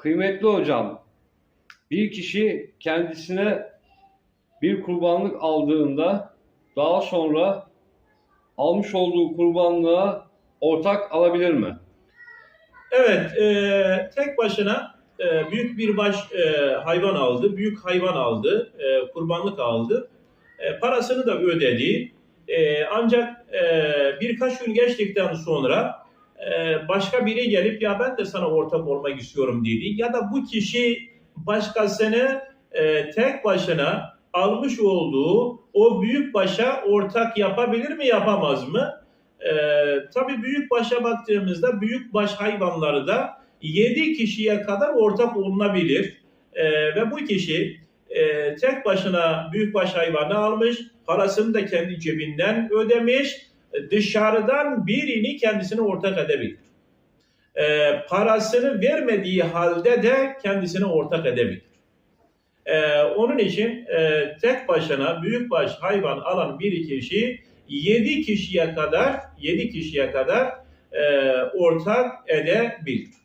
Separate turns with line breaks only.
Kıymetli hocam, bir kişi kendisine bir kurbanlık aldığında daha sonra almış olduğu kurbanlığa ortak alabilir mi?
Evet, e, tek başına e, büyük bir baş e, hayvan aldı, büyük hayvan aldı, e, kurbanlık aldı. E, parasını da ödedi. E, ancak e, birkaç gün geçtikten sonra başka biri gelip ya ben de sana ortak olmak istiyorum dedi. Ya da bu kişi başkasını e, tek başına almış olduğu o büyük başa ortak yapabilir mi yapamaz mı? Ee, tabii büyük başa baktığımızda büyük baş hayvanları da 7 kişiye kadar ortak olunabilir. Ee, ve bu kişi e, tek başına büyük baş hayvanı almış, parasını da kendi cebinden ödemiş, e, dışarıdan birini kendisine ortak edebilir. Ee, parasını vermediği halde de kendisine ortak edebilir. Ee, onun için e, tek başına büyük baş hayvan alan bir kişi 7 kişiye kadar 7 kişiye kadar e, ortak edebilir.